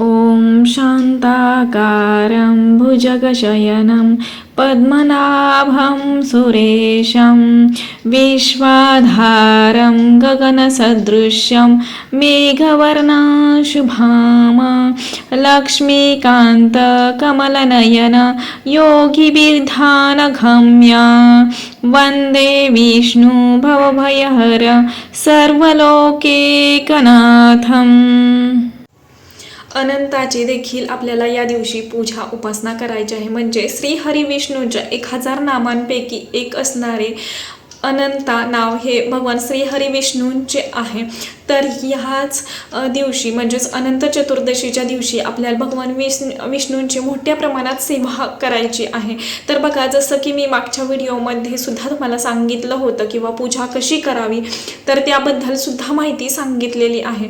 ॐ शान्ताकारं भुजगशयनं पद्मनाभं सुरेशं विश्वाधारं गगनसदृश्यं मेघवर्णशुभाम लक्ष्मीकान्तकमलनयन योगिबिर्धानगम्या वन्दे विष्णु भवभयहर सर्वलोकेकनाथम् अनंताची देखील आपल्याला या दिवशी पूजा उपासना करायची आहे. म्हणजे श्री हरी विष्णूच्या एक हजार नामांपैकी एक असणारे अनंता नाव हे भगवान श्री हरी विष्णूंचे आहे. तर ह्याच दिवशी म्हणजेच अनंत चतुर्दशीच्या दिवशी आपल्याला भगवान विष्णू विष्णूंची मोठ्या प्रमाणात सेवा करायची आहे. तर बघा जसं की मी मागच्या व्हिडिओमध्ये सुद्धा तुम्हाला सांगितलं होतं किंवा पूजा कशी करावी तर त्याबद्दल सुद्धा माहिती सांगितलेली आहे.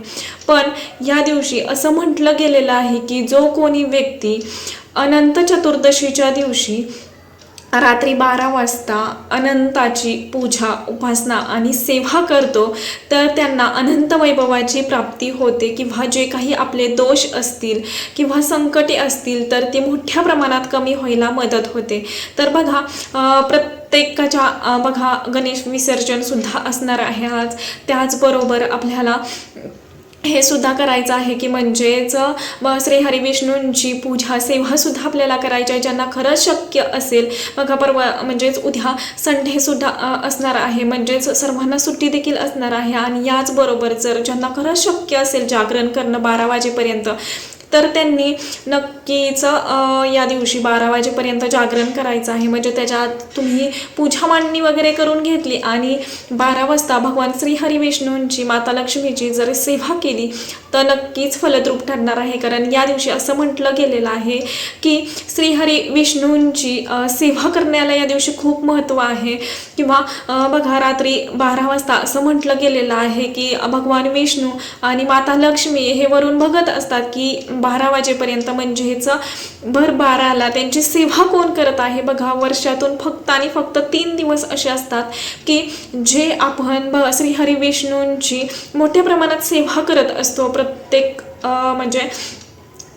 पण या दिवशी असं म्हटलं गेलेलं आहे की जो कोणी व्यक्ती अनंत चतुर्दशीच्या दिवशी रात्री बारा वाजता अनंताची पूजा उपासना आणि सेवा करतो तर त्यांना अनंत वैभवाची प्राप्ती होते. किंवा जे काही आपले दोष असतील किंवा संकटे असतील तर ते मोठ्या प्रमाणात कमी व्हायला मदत होते. तर बघा प्रत्येकाच्या बघा गणेश विसर्जनसुद्धा असणार आहे आज. त्याचबरोबर आपल्याला हे सुद्धा करायचं आहे की म्हणजेच श्री हरिविष्णूंची पूजा सेवासुद्धा आपल्याला करायची आहे. ज्यांना खरंच शक्य असेल बघा परवा म्हणजेच उद्या संडेसुद्धा असणार आहे. म्हणजेच सर्वांना सुट्टी देखील असणार आहे. आणि याचबरोबर जर ज्यांना खरंच शक्य असेल जागरण करणं बारा वाजेपर्यंत तर त्यांनी नक्कीच या दिवशी बारा वाजेपर्यंत जागरण करायचं आहे. म्हणजे त्याच्यात तुम्ही पूजा मांडणी वगैरे करून घेतली आणि बारा वाजता भगवान श्री विष्णूंची माता लक्ष्मीची जर सेवा केली तर नक्कीच फलद्रूप ठरणार आहे. कारण या दिवशी असं म्हटलं गेलेलं आहे की श्रीहरी विष्णूंची सेवा करण्याला या दिवशी खूप महत्त्व आहे. किंवा बघा रात्री बारा वाजता असं म्हटलं गेलेलं आहे की भगवान विष्णू आणि माता लक्ष्मी हे वरून बघत असतात की बारा वाजेपर्यंत म्हणजेच भर बाराला त्यांची सेवा कोण करत आहे? बघा वर्षातून फक्त आणि फक्त तीन दिवस असे असतात की जे आपण ब श्रीहरी विष्णूंची मोठ्या प्रमाणात सेवा करत असतो प्रत्येक म्हणजे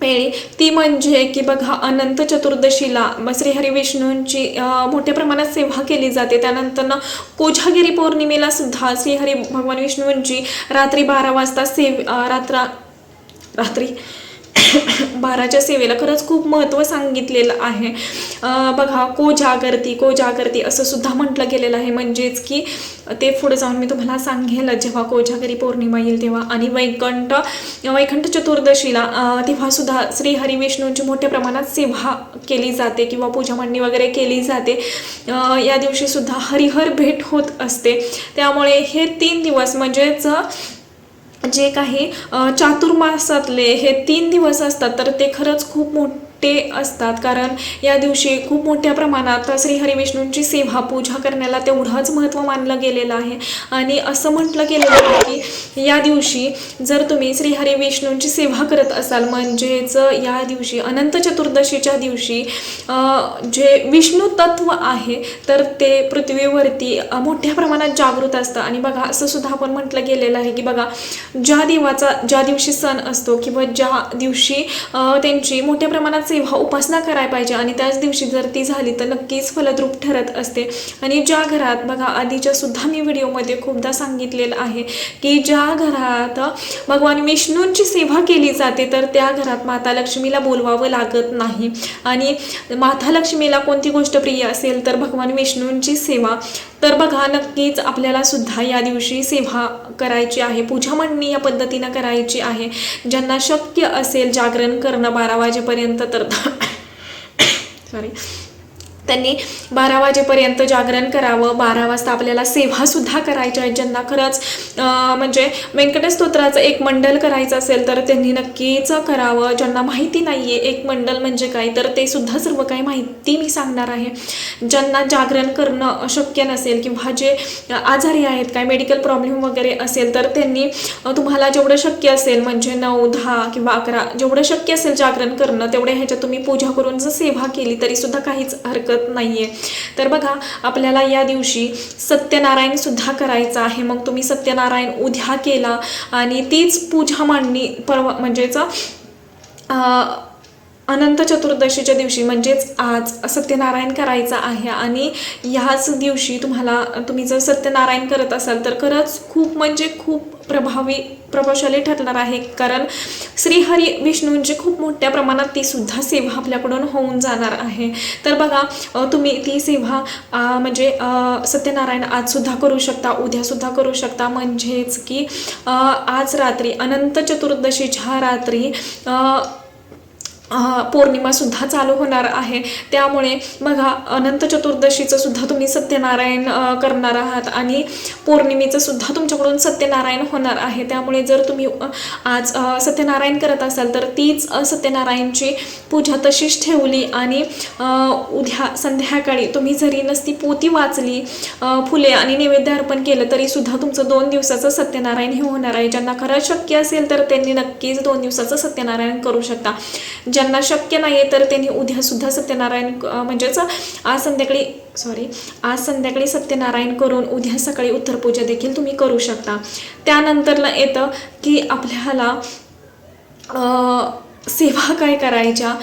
वेळी. ती म्हणजे की बघा अनंत चतुर्दशीला ब- श्रीहरी विष्णूंची मोठ्या प्रमाणात सेवा केली जाते. त्यानंतर ना कोजागिरी पौर्णिमेला सुद्धा श्रीहरी भगवान विष्णूंची रात्री बारा वाजता सेव रात्र रात्रा रात्री बाराच्या सेवेला खरंच खूप महत्त्व सांगितलेलं आहे. बघा को जागरती को जागरती असं सुद्धा म्हटलं गेलेलं आहे. म्हणजेच की ते पुढे जाऊन मी तुम्हाला सांगेल जेव्हा कोजागरी पौर्णिमा येईल तेव्हा. आणि वैकंठ वैकंठ चतुर्दशीला तेव्हासुद्धा श्री हरिविष्णूंची मोठ्या प्रमाणात सेवा केली जाते किंवा पूजा मांडणी वगैरे केली जाते. या दिवशीसुद्धा हरिहर भेट होत असते. त्यामुळे हे तीन दिवस म्हणजेच जे काही चातुर्मासातले हे तीन दिवस असतात तर ते खरंच खूप मोठ ते असतात. कारण या दिवशी खूप मोठ्या प्रमाणात श्री हरी विष्णूंची सेवा पूजा करण्याला तेवढंच महत्त्व मानलं गेलेलं आहे. आणि असं म्हटलं गेलेलं आहे की या दिवशी जर तुम्ही श्री हरी विष्णूंची सेवा करत असाल म्हणजेच या दिवशी अनंत चतुर्दशीच्या दिवशी जे विष्णू तत्व आहे तर ते पृथ्वीवरती मोठ्या प्रमाणात जागृत असतं. आणि बघा असं सुद्धा आपण म्हटलं गेलेलं आहे की बघा ज्या देवाचा ज्या दिवशी सण असतो किंवा ज्या दिवशी त्यांची मोठ्या प्रमाणात सेवा उपासना करायला पाहिजे. आणि त्याच दिवशी जर ती झाली तर नक्कीच फलद्रूप ठरत असते. आणि ज्या घरात बघा आधीच्या सुद्धा मी व्हिडिओमध्ये खूपदा सांगितलेलं आहे की ज्या घरात भगवान विष्णूंची सेवा केली जाते तर त्या घरात माता लक्ष्मीला बोलवावं लागत नाही. आणि माता लक्ष्मीला कोणती गोष्ट प्रिय असेल तर भगवान विष्णूंची सेवा. तर बघा नक्कीच आपल्याला सुद्धा या दिवशी सेवा करायची आहे पूजा मांडणी या पद्धतीनं करायची आहे. ज्यांना शक्य असेल जागरण करणं बारा वाजेपर्यंत तर सॉरी त्यांनी बारा वाजेपर्यंत जागरण करावं. बारा वाजता आपल्याला सेवासुद्धा करायच्या आहेत ज्यांना खरंच म्हणजे व्यंकटस्तोत्राचं एक मंडल करायचं असेल तर त्यांनी नक्कीच करावं. ज्यांना माहिती नाही आहे एक मंडल म्हणजे काय तर ते सुद्धा सर्व काही माहिती मी सांगणार आहे. ज्यांना जागरण करणं अशक्य नसेल किंवा जे आजारी आहेत काय मेडिकल प्रॉब्लेम वगैरे असेल तर त्यांनी तुम्हाला जेवढं शक्य असेल म्हणजे नऊ दहा किंवा अकरा जेवढं शक्य असेल जागरण करणं तेवढ्या ह्याच्यात तुम्ही पूजा करून जर सेवा केली तरीसुद्धा काहीच हरकत नाहीये. तर बघा आपल्याला या दिवशी सत्यनारायण सुद्धा करायचं आहे. मग तुम्ही सत्यनारायण उद्या केला आणि तीच पूजा मांडणी परवा म्हणजेच अनंत चतुर्दशीच्या दिवशी म्हणजेच आज सत्यनारायण करायचा आहे. आणि ह्याच दिवशी तुम्हाला तुम्ही जर सत्यनारायण करत असाल तर खरंच खूप म्हणजे खूप प्रभावी प्रभावशाली ठरणार आहे. कारण श्रीहरी विष्णूंची खूप मोठ्या प्रमाणात ती सुद्धा सेवा आपल्याकडून होऊन जाणार आहे. तर बघा तुम्ही ती सेवा म्हणजे सत्यनारायण आजसुद्धा करू शकता उद्यासुद्धा करू शकता. म्हणजेच की आज रात्री अनंत चतुर्दशीच्या रात्री पौर्णिमासुद्धा चालू होणार आहे. त्यामुळे बघा अनंत चतुर्दशीचं सुद्धा तुम्ही सत्यनारायण करणार आहात आणि पौर्णिमेचं सुद्धा तुमच्याकडून सत्यनारायण होणार आहे. त्यामुळे जर तुम्ही आज सत्यनारायण करत असाल तर तीच सत्यनारायणची पूजा तशीच ठेवली आणि उद्या संध्याकाळी तुम्ही जरी नसती पोती वाचली फुले आणि नैवेद्य अर्पण केलं तरी सुद्धा तुमचं दोन दिवसाचं सत्यनारायण हे होणार आहे. ज्यांना खरंच शक्य असेल तर त्यांनी नक्कीच दोन दिवसाचं सत्यनारायण करू शकता. ज्यांना शक्य नाही आहे तर त्यांनी उद्यासुद्धा सत्यनारायण म्हणजेच आज संध्याकाळी सॉरी आज संध्याकाळी सत्यनारायण करून उद्या सकाळी उत्तरपूजा देखील तुम्ही करू शकता. त्यानंतरला येतं की आपल्याला सेवा काय करायच्या?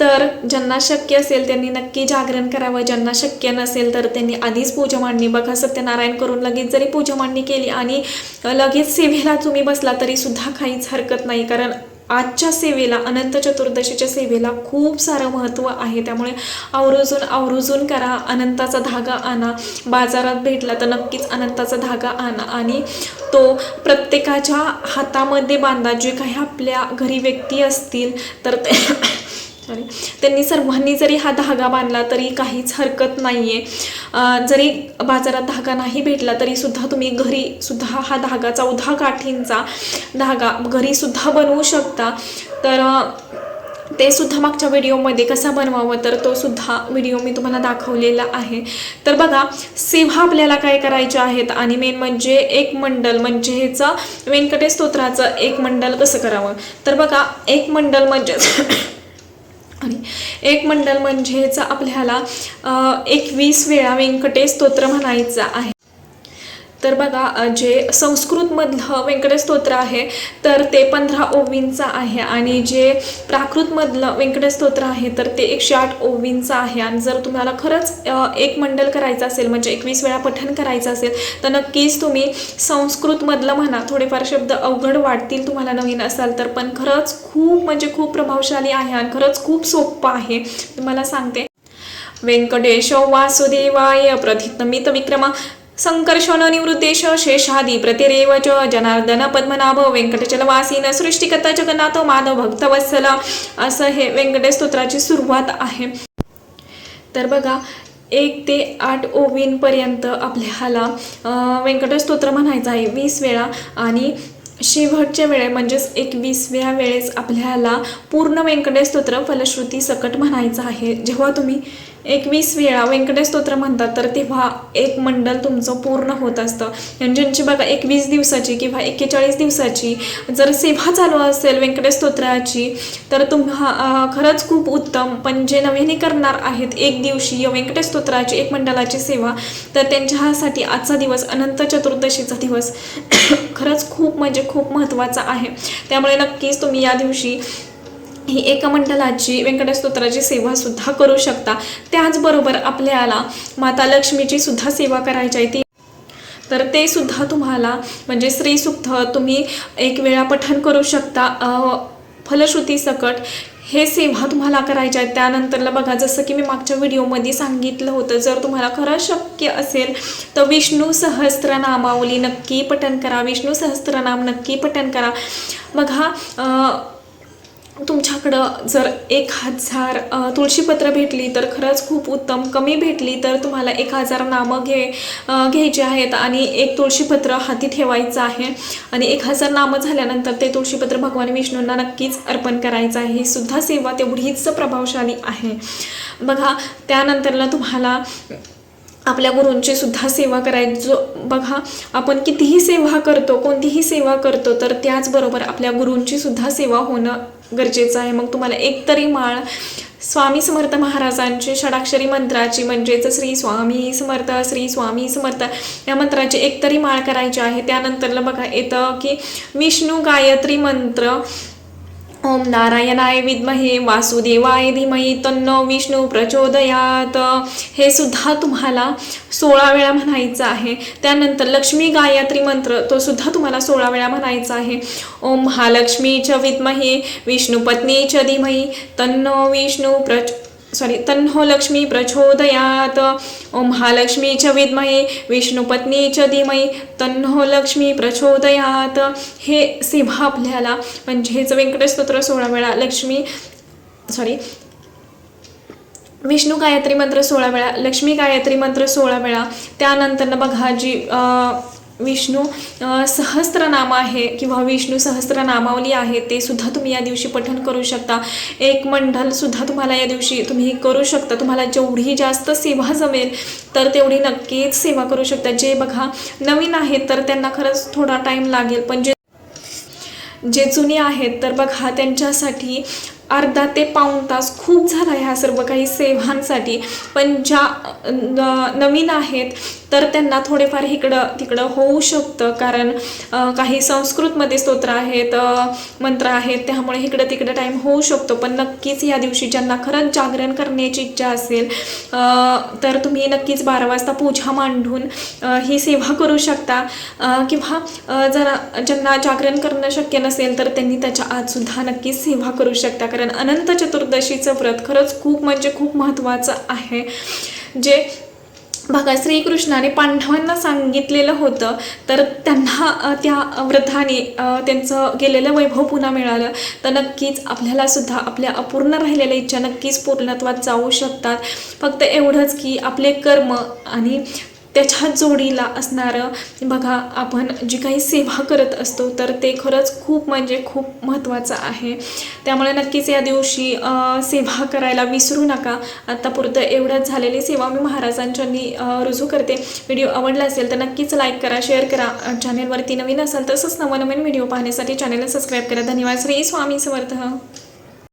तर ज्यांना शक्य असेल त्यांनी नक्की जागरण करावं. ज्यांना शक्य नसेल तर त्यांनी आधीच पूजा मांडणी बघा. सत्यनारायण करून लगेच जरी पूजा मांडणी केली आणि लगेच सेवेला तुम्ही बसला तरी सुद्धा काहीच हरकत नाही. कारण आजच्या सेवेला अनंत चतुर्दशीच्या सेवेला खूप सारं महत्त्व आहे. त्यामुळे आवर्जून आवर्जून करा. अनंताचा धागा आणा. बाजारात भेटला तर नक्कीच अनंताचा धागा आणा. आणि तो प्रत्येकाच्या हातामध्ये बांधा. जे काही आपल्या घरी व्यक्ती असतील तर ते सॉरी त्यांनी सर्वांनी जरी हा धागा बांधला तरी काहीच हरकत नाही आहे जरी बाजारात धागा नाही भेटला तरीसुद्धा तुम्ही घरी सुद्धा हा धागा चौदा काठींचा धागा घरीसुद्धा बनवू शकता. तर ते सुद्धा मागच्या व्हिडिओमध्ये कसा बनवावं तर तो सुद्धा व्हिडिओ मी तुम्हाला दाखवलेला आहे. तर बघा सेवा आपल्याला काय करायच्या आहेत आणि मेन म्हणजे एक मंडल म्हणजे ह्याचं व्यंकटेश स्तोत्राचं एक मंडल कसं करावं? तर बघा एक मंडल म्हणजेच आणि एक मंडल म्हणजेच आपल्याला एकवीस वेळा व्यंकटेश स्तोत्र म्हणायचं आहे. तर बघा जे संस्कृतमधलं व्यंकटेश स्तोत्र आहे तर ते पंधरा ओवींचं आहे. आणि जे प्राकृतमधलं व्यंकटेश स्तोत्र आहे तर ते एकशे आठ ओवींचं आहे. आणि जर तुम्हाला खरंच एक मंडल करायचं असेल म्हणजे एकवीस वेळा पठण करायचं असेल तर नक्कीच तुम्ही संस्कृतमधलं म्हणा थोडेफार शब्द अवघड वाटतील तुम्हाला नवीन असाल तर. पण खरंच खूप म्हणजे खूप प्रभावशाली आहे आणि खरंच खूप सोपं आहे. तुम्हाला सांगते. व्यंकटेश वासुदेवाय प्रथितमित विक्रमा संकर्षण निवृत्तेश శేషాది प्रतिरेव च जनार्दन पद्मनाभ व्यंकटचलवासीन सृष्टिकर्ता जगन्नाथ माधव भक्तवत्सल। असं हे व्यंकटेश स्तोत्राची सुरुवात आहे. तर बघा एक ते आठ ओवींपर्यंत आपल्याला व्यंकटेश स्तोत्र म्हणायचं आहे. वीस वेळा आणि शेवटच्या वेळे म्हणजेच एकवीसव्या वेळेस आपल्याला पूर्ण व्यंकटेश स्तोत्र फलश्रुती सकट म्हणायचं आहे. जेव्हा तुम्ही एकवीस वेळा व्यंकटेश स्तोत्र म्हणतात तर तेव्हा एक मंडल तुमचं पूर्ण होत असतं. आणि ज्यांची बघा एकवीस दिवसाची किंवा एक्केचाळीस दिवसाची जर सेवा चालू असेल व्यंकटेश स्तोत्राची तर तुम्हा खरंच खूप उत्तम. पण जे नव्याने करणार आहेत एक दिवशीय व्यंकटेश स्तोत्राची एक मंडलाची सेवा तर त्यांच्यासाठी आजचा दिवस अनंत चतुर्दशीचा दिवस. खरंच खूप म्हणजे खूप महत्त्वाचा आहे. त्यामुळे नक्कीच तुम्ही या दिवशी ही एका मंडलाची व्यंकटस्तोत्राची सेवासुद्धा करू शकता. त्याचबरोबर आपल्याला माता लक्ष्मीची सुद्धा सेवा करायची आहे. ती तर ते सुद्धा तुम्हाला म्हणजे श्रीसुक्त तुम्ही एक वेळा पठण करू शकता. फलश्रुती सकट हे सेवा तुम्हाला करायच्या आहेत त्यानंतरला बघा जसं की मी मागच्या व्हिडिओमध्ये सांगितलं होतं जर तुम्हाला खरं शक्य असेल तर विष्णू सहस्त्रनामावली नक्की पठण करा. विष्णू सहस्त्रनाम नक्की पठण करा. बघा तुमच्याकडं जर एक हजार तुळशीपत्र भेटली तर खरंच खूप उत्तम. कमी भेटली तर तुम्हाला एक हजार नामं घे घ्यायचे घ्यायची आहेत आणि एक तुळशीपत्र हाती ठेवायचं आहे. आणि एक हजार नामं झाल्यानंतर ते तुळशीपत्र भगवान विष्णूंना नक्कीच अर्पण करायचं आहे. ही सुद्धा सेवा तेवढीच प्रभावशाली आहे. बघा त्यानंतरला तुम्हाला आपल्या गुरूंची सुद्धा सेवा करायचो. जो बघा आपण कितीही सेवा करतो कोणतीही सेवा करतो तर त्याचबरोबर आपल्या गुरूंची सुद्धा सेवा होणं गरजेचं आहे. मग तुम्हाला एकतरी माळ स्वामी समर्थ महाराजांची षडाक्षरी मंत्राची म्हणजेच श्री स्वामी समर्थ श्री स्वामी समर्थ या मंत्राची एकतरी माळ करायची आहे. त्यानंतरला बघा येतं की विष्णू गायत्री मंत्र ओम नारायणाय विद्महे वासुदेवाय धीमहि तन्नो विष्णू प्रचोदयात. हे सुद्धा तुम्हाला सोळा वेळा म्हणायचं आहे. त्यानंतर लक्ष्मी गायत्री मंत्र तो सुद्धा तुम्हाला सोळा वेळा म्हणायचा आहे. ओम महालक्ष्मी च विद्महे विष्णू पत्नी च धीमहि तन्नो विष्णू प्रच सॉरी तन्हो लक्ष्मी प्रचोदयात। ओम महालक्ष्मी च विद्महे विष्णुपत्नी च धीमहि तन्हो लक्ष्मी प्रचोदयात। हे सेवा आपल्याला म्हणजेच व्यंकटेश स्तोत्र सोळा वेळा लक्ष्मी सॉरी विष्णू गायत्री मंत्र सोळा वेळा लक्ष्मी गायत्री मंत्र सोळा वेळा त्यानंतर बघा जी विष्णू सहस्त्रनाम आहे किंवा विष्णू सहस्त्रनामावली आहे ते सुद्धा तुम्ही या दिवशी पठण करू शकता. एक मंडल सुद्धा तुम्हाला या दिवशी तुम्ही करू शकता. तुम्हाला जेवढी जास्त सेवा जमेल तर तेवढी नक्कीच सेवा करू शकता. जे बघा नवीन आहेत तर त्यांना खरंच थोडा टाईम लागेल. पण जे जे जुने आहेत तर बघा त्यांच्यासाठी अर्धा ते पाऊण तास खूप झाला ह्या सर्व काही सेवांसाठी. पण ज्या न- नवीन आहेत तर त्यांना थोडेफार इकडं तिकडं होऊ शकतं. कारण काही संस्कृतमध्ये स्तोत्र आहेत मंत्र आहेत त्यामुळे इकडं तिकडं टाईम होऊ शकतो. पण नक्कीच या दिवशी ज्यांना खरंच जागरण करण्याची इच्छा असेल तर तुम्ही नक्कीच बारा वाजता पूजा मांडून ही सेवा करू शकता. किंवा जरा ज्यांना जागरण करणं शक्य नसेल तर त्यांनी त्याच्या आतसुद्धा नक्कीच सेवा करू शकता. कारण अनंत चतुर्दशीचं व्रत खरंच खूप म्हणजे खूप महत्त्वाचं आहे. जे भगवान श्रीकृष्णाने पांडवांना सांगितलेलं होतं तर त्यांना त्या व्रताने त्यांचं गेलेलं वैभव पुन्हा मिळालं. तर नक्कीच आपल्यालासुद्धा आपल्या अपूर्ण राहिलेल्या इच्छा नक्कीच पूर्णत्वात जाऊ शकतात. फक्त एवढंच की आपले कर्म आणि त्याच्या जोडीला असणारं बघा आपण जी काही सेवा करत असतो तर ते खरंच खूप म्हणजे खूप महत्त्वाचं आहे. त्यामुळे नक्कीच या दिवशी सेवा करायला विसरू नका. आत्तापुरतं एवढंच झालेली सेवा मी महाराजांच्यानी रुजू करते. व्हिडिओ आवडला असेल तर नक्कीच लाईक करा शेअर करा. चॅनलवरती चॅनेलवरती नवीन असाल तसंच नवनवीन व्हिडिओ पाहण्यासाठी चॅनेलला सबस्क्राईब करा. धन्यवाद. श्री स्वामी समर्थ.